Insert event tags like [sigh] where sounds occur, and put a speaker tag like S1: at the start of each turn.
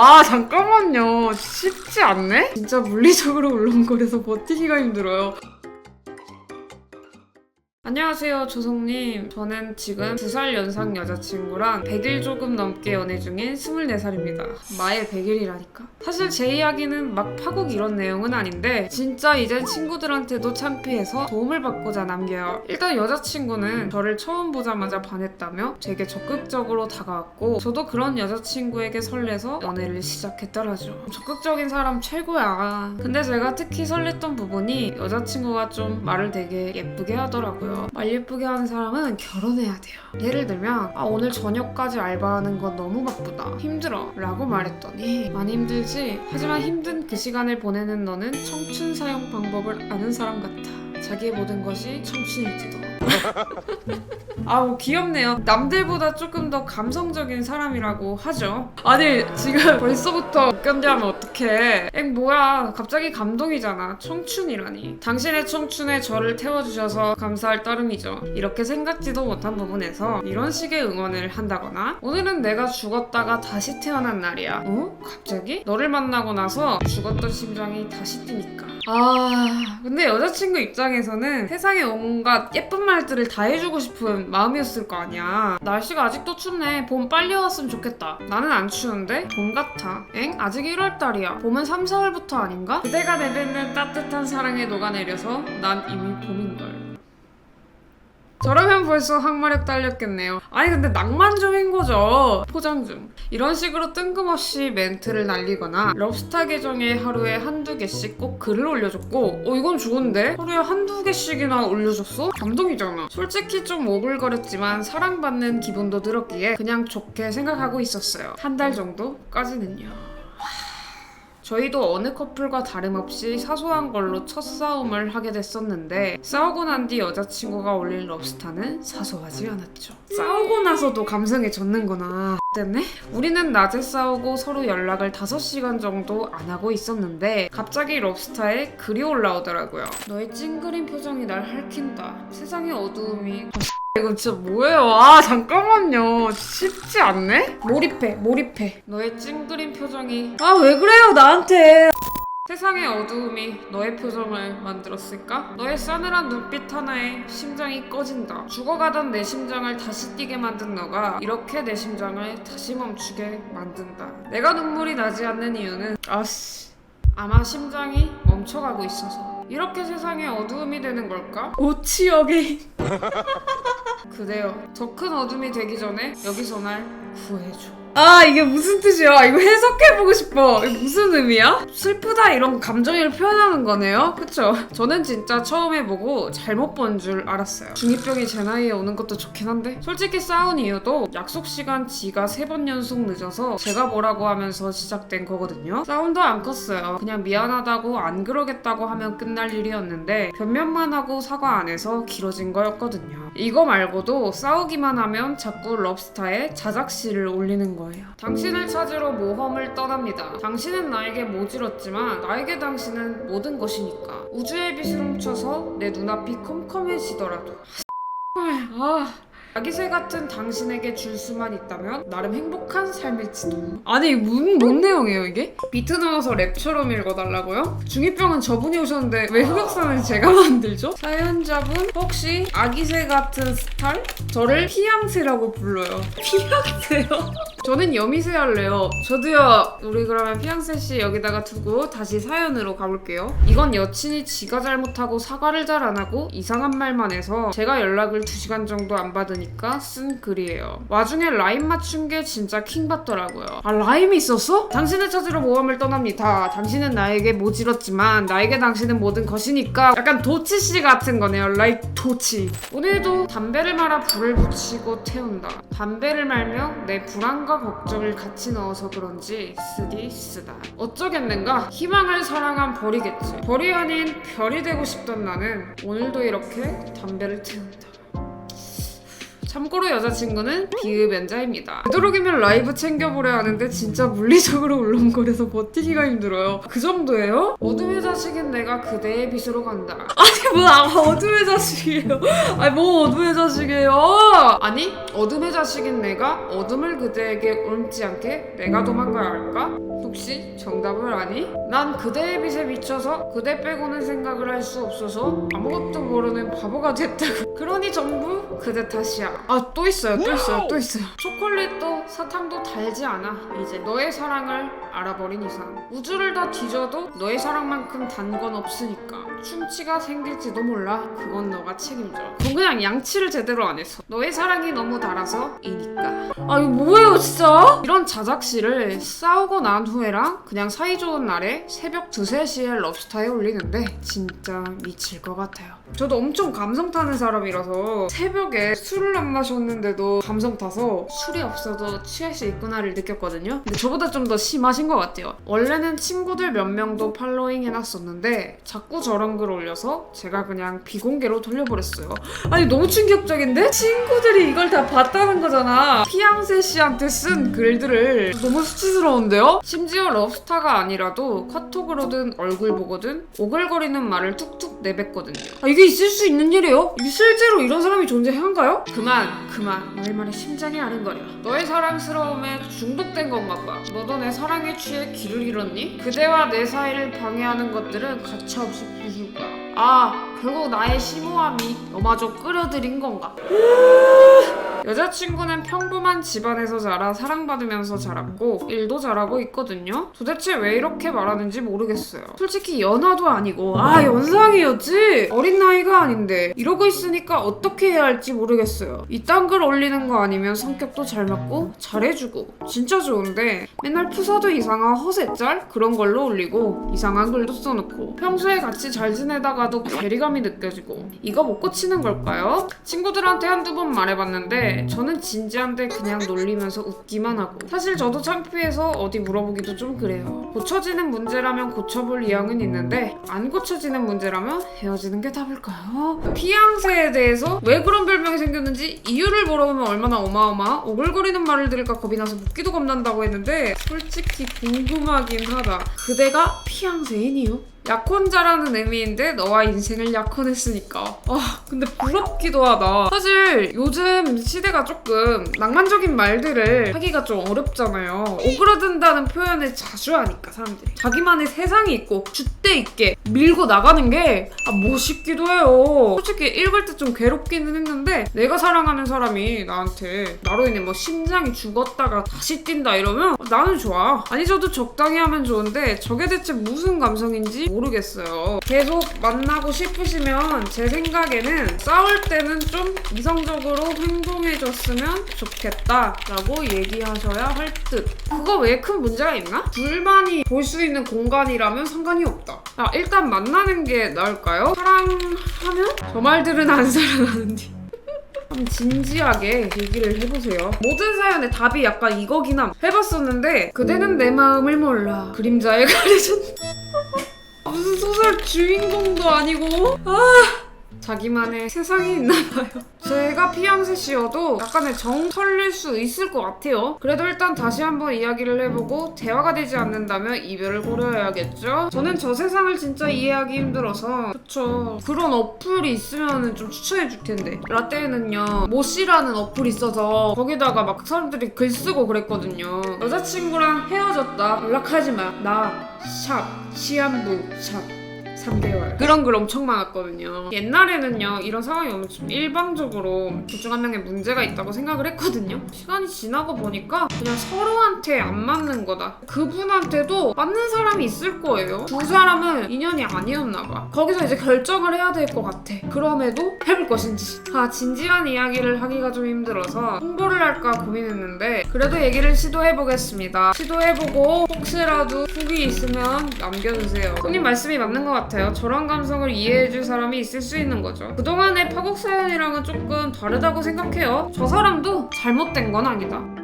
S1: 아 잠깐만요 쉽지 않네? 진짜 물리적으로 울렁거려서 버티기가 힘들어요 안녕하세요 조성님. 저는 지금 2살 연상 여자친구랑 100일 조금 넘게 연애 중인 24살입니다. 마의 100일이라니까? 사실 제 이야기는 막 파국 이런 내용은 아닌데 진짜 이젠 친구들한테도 창피해서 도움을 받고자 남겨요. 일단 여자친구는 저를 처음 보자마자 반했다며 되게 적극적으로 다가왔고 저도 그런 여자친구에게 설레서 연애를 시작했더라죠. 적극적인 사람 최고야. 근데 제가 특히 설렜던 부분이 여자친구가 좀 말을 되게 예쁘게 하더라고요 말 예쁘게 하는 사람은 결혼해야 돼요. 예를 들면 아 오늘 저녁까지 알바하는 건 너무 바쁘다. 힘들어. 라고 말했더니 많이 힘들지? 하지만 힘든 그 시간을 보내는 너는 청춘 사용 방법을 아는 사람 같아. 자기의 모든 것이 청춘일지도 [laughs] 아우 귀엽네요. 남들보다 조금 더 감성적인 사람이라고 하죠. 아니 지금 [laughs] 벌써부터 못 견디하면 어떡해. 엥 뭐야 갑자기 감동이잖아. 청춘이라니. 당신의 청춘에 저를 태워주셔서 감사할 따름이죠. 이렇게 생각지도 못한 부분에서 이런 식의 응원을 한다거나 오늘은 내가 죽었다가 다시 태어난 날이야. 어? 갑자기? 너를 만나고 나서 죽었던 심장이 다시 뛰니까. 아 근데 여자친구 입장에서는 세상에 온갖 예쁜 말들을 다 해주고 싶은 마음이었을 거 아니야. 날씨가 아직도 춥네. 봄 빨리 왔으면 좋겠다. 나는 안 추운데? 봄 같아. 엥? 아직 1월달이야. 봄은 3, 4월부터 아닌가? 그대가 내뱉는 따뜻한 사랑에 녹아내려서 난 이미 봄인걸 저라면 벌써 항마력 딸렸겠네요. 아니 근데 낭만적인 거죠. 포장 중. 이런 식으로 뜬금없이 멘트를 날리거나 럽스타 계정에 하루에 한두 개씩 꼭 글을 올려줬고 어 이건 좋은데? 하루에 한두 개씩이나 올려줬어? 감동이잖아. 솔직히 좀 오글거렸지만 사랑받는 기분도 들었기에 그냥 좋게 생각하고 있었어요. 한 달 정도까지는요. 저희도 어느 커플과 다름없이 사소한 걸로 첫 싸움을 하게 됐었는데 싸우고 난 뒤 여자친구가 올린 럽스타는 사소하지 않았죠. 싸우고 나서도 감성에 젖는구나. 때문에 우리는 낮에 싸우고 서로 연락을 5시간 정도 안 하고 있었는데 갑자기 럽스타에 글이 올라오더라고요. 너의 찡그린 표정이 날 핥힌다. 세상의 어두움이 이거 진짜 뭐예요? 아 잠깐만요. 쉽지 않네? 몰입해, 몰입해. 너의 찡그린 표정이 아 왜 그래요 나한테? 세상의 어두움이 너의 표정을 만들었을까? 너의 싸늘한 눈빛 하나에 심장이 꺼진다. 죽어가던 내 심장을 다시 뛰게 만든 너가 이렇게 내 심장을 다시 멈추게 만든다. 내가 눈물이 나지 않는 이유는 아씨 아마 심장이 멈춰가고 있어서 이렇게 세상에 어두움이 되는 걸까? 오치여게 [laughs] 그대여 더큰 어둠이 되기 전에 여기서 날 구해줘 아 이게 무슨 뜻이야? 이거 해석해보고 싶어. 이게 무슨 의미야? 슬프다 이런 감정을 표현하는 거네요? 그쵸? 저는 진짜 처음에 보고 잘못 본 줄 알았어요. 중2병이 제 나이에 오는 것도 좋긴 한데 솔직히 싸운 이유도 약속 시간 지가 세 번 연속 늦어서 제가 뭐라고 하면서 시작된 거거든요. 싸움도 안 컸어요. 그냥 미안하다고 안 그러겠다고 하면 끝날 일이었는데 변명만 하고 사과 안 해서 길어진 거였거든요. 이거 말고도 싸우기만 하면 자꾸 럽스타에 자작시를 올리는 거예요. 당신을 찾으러 모험을 떠납니다. 당신은 나에게 모질었지만 나에게 당신은 모든 것이니까. 우주의 빛을 훔쳐서 내 눈앞이 컴컴해지더라도. 아. 아기새 같은 당신에게 줄 수만 있다면 나름 행복한 삶일지도. 아니 뭔, 뭔 내용이에요 이게? 비트 넣어서 랩처럼 읽어달라고요? 중2병은 저분이 오셨는데 왜 흑역사는 제가 만들죠? 사연자분 혹시 아기새 같은 스타일? 저를 피양새라고 불러요. [laughs] 피양새요? 저는 여미새 할래요. 저도요. 우리 그러면 피양새 씨 여기다가 두고 다시 사연으로 가볼게요. 이건 여친이 지가 잘못하고 사과를 잘 안 하고 이상한 말만 해서 제가 연락을 2시간 정도 안 받으니까 쓴 글이에요. 와중에 라임 맞춘 게 진짜 킹 받더라고요. 아 라임이 있었어? 당신을 찾으러 모험을 떠납니다. 당신은 나에게 모질었지만 나에게 당신은 모든 것이니까 약간 도치 씨 같은 거네요. 라이 도치. 오늘도 담배를 말아 불을 붙이고 태운다. 담배를 말며 내 불안 과 걱정을 같이 넣어서 그런지 쓰디 쓰다. 어쩌겠는가? 희망을 사랑한 벌이겠지. 벌이 아닌 별이 되고 싶던 나는 오늘도 이렇게 담배를 태운다. 참고로 여자친구는 비흡연자입니다. 되도록이면 라이브 챙겨보려 하는데 진짜 물리적으로 울렁거려서 버티기가 힘들어요. 그 정도예요? 어둠의 자식인 내가 그대의 빛으로 간다. [laughs] 아니 뭐 아, 어둠의 자식이에요. 아니 뭐 어둠의 자식이에요. 아니 어둠의 자식인 내가 어둠을 그대에게 옮지 않게 내가 도망가야 할까? 혹시 정답을 아니? 난 그대의 빛에 미쳐서 그대 빼고는 생각을 할 수 없어서 아무것도 모르는 바보가 됐다고. [laughs] 그러니 전부 그대 탓이야. 아 또 있어요, 또 있어요, 또 있어요. 초콜릿도 사탕도 달지 않아. 이제 너의 사랑을 알아버린 이상 우주를 다 뒤져도 너의 사랑만큼 단 건 없으니까 충치가 생길지도 몰라. 그건 너가 책임져. 그건 그냥 양치를 제대로 안 했어. 너의 사랑이 너무 달아서 이니까. 아 이거 뭐예요 진짜? 이런 자작시를 싸우고 난 후에랑 그냥 사이좋은 날에 새벽 2, 3시에 럽스타에 올리는데 진짜 미칠 것 같아요. 저도 엄청 감성 타는 사람이라서 새벽에 술을 안 마셨는데도 감성 타서 술이 없어도 취할 수 있구나를 느꼈거든요. 근데 저보다 좀 더 심하신 것 같아요. 원래는 친구들 몇 명도 팔로잉 해놨었는데 자꾸 저런 글 올려서 제가 그냥 비공개로 돌려버렸어요. 아니 너무 충격적인데? 친구들이 이걸 다 봤다는 거잖아. 피앙세 씨한테 쓴 글들을 너무 수치스러운데요? 심지어 럽스타가 아니라도 카톡으로든 얼굴 보거든 오글거리는 말을 툭툭 내뱉거든요. 아 이게 있을 수 있는 일이에요? 이 실제로 이런 사람이 존재한가요? 그만 그만 말에 심장이 아른거려. 너의 사랑스러움에 중독된 건가 봐. 너도 내 사랑에 취해 길을 잃었니? 그대와 내 사이를 방해하는 것들은 가차없이 부술 거야. 아 결국 나의 심오함이 너마저 끌어들인 건가? [laughs] 여자친구는 평범한 집안에서 자라 사랑받으면서 자랐고 일도 잘하고 있거든요. 도대체 왜 이렇게 말하는지 모르겠어요. 솔직히 연하도 아니고 아 연상이었지 어린 나이가 아닌데 이러고 있으니까 어떻게 해야 할지 모르겠어요. 이딴 글 올리는 거 아니면 성격도 잘 맞고 잘해주고 진짜 좋은데 맨날 푸사도 이상한 허세짤 그런 걸로 올리고 이상한 글도 써놓고 평소에 같이 잘 지내다가도 괴리감이 느껴지고 이거 못 고치는 걸까요? 친구들한테 한두 번 말해봤는데 저는 진지한데 그냥 놀리면서 웃기만 하고 사실 저도 창피해서 어디 물어보기도 좀 그래요. 고쳐지는 문제라면 고쳐볼 의향은 있는데 안 고쳐지는 문제라면 헤어지는 게 답일까요? 피양새에 대해서 왜 그런 별명이 생겼는지 이유를 물어보면 얼마나 어마어마 오글거리는 말을 들을까 겁이 나서 묻기도 겁난다고 했는데 솔직히 궁금하긴 하다. 그대가 피양새인이요? 약혼자라는 의미인데 너와 인생을 약혼했으니까. 아 근데 부럽기도 하다. 사실 요즘 시대가 조금 낭만적인 말들을 하기가 좀 어렵잖아요. 오그라든다는 표현을 자주 하니까 사람들이. 자기만의 세상이 있고 줏대 있게 밀고 나가는 게 아, 멋있기도 해요. 솔직히 읽을 때 좀 괴롭기는 했는데 내가 사랑하는 사람이 나한테 나로 인해 뭐 심장이 죽었다가 다시 뛴다 이러면 나는 좋아. 아니 저도 적당히 하면 좋은데 저게 대체 무슨 감성인지 모르겠어요. 계속 만나고 싶으시면 제 생각에는 싸울 때는 좀 이성적으로 행동해줬으면 좋겠다라고 얘기하셔야 할 듯. 그거 왜큰 문제가 있나? 둘만이 볼 수 있는 공간이라면 상관이 없다. 아, 일단 만나는 게 나을까요? 사랑하면? 저 말들은 안 살아나는데. [laughs] 좀 진지하게 얘기를 해보세요. 모든 사연의 답이 약간 이거긴 함. 해봤었는데 그대는 내 마음을 몰라. 그림자에 가려졌. 무슨 소설 주인공도 아니고? 아 자기만의 세상이 있나 봐요. 제가 피앙세 씨여도 약간의 정 털릴 수 있을 것 같아요. 그래도 일단 다시 한번 이야기를 해보고 대화가 되지 않는다면 이별을 고려해야겠죠. 저는 저 세상을 진짜 이해하기 힘들어서 그쵸. 그런 어플이 있으면 좀 추천해 줄 텐데 라떼는요 모씨라는 어플이 있어서 거기다가 막 사람들이 글 쓰고 그랬거든요. 여자친구랑 헤어졌다 연락하지 마. 나샵 시한부 샵 3개월. 그런 글 엄청 많았거든요. 옛날에는요 이런 상황이 오면 좀 일방적으로 둘 중 한 명의 문제가 있다고 생각을 했거든요. 시간이 지나고 보니까 그냥 서로한테 안 맞는 거다. 그분한테도 맞는 사람이 있을 거예요. 두 사람은 인연이 아니었나 봐. 거기서 이제 결정을 해야 될 것 같아. 그럼에도 해볼 것인지. 아 진지한 이야기를 하기가 좀 힘들어서 홍보를 할까 고민했는데 그래도 얘기를 시도해보겠습니다. 시도해보고 혹시라도 후기 있으면 남겨주세요. 손님 말씀이 맞는 것 같아요. 저런 감성을 이해해줄 사람이 있을 수 있는 거죠. 그동안의 파국 사연이랑은 조금 다르다고 생각해요. 저 사람도 잘못된 건 아니다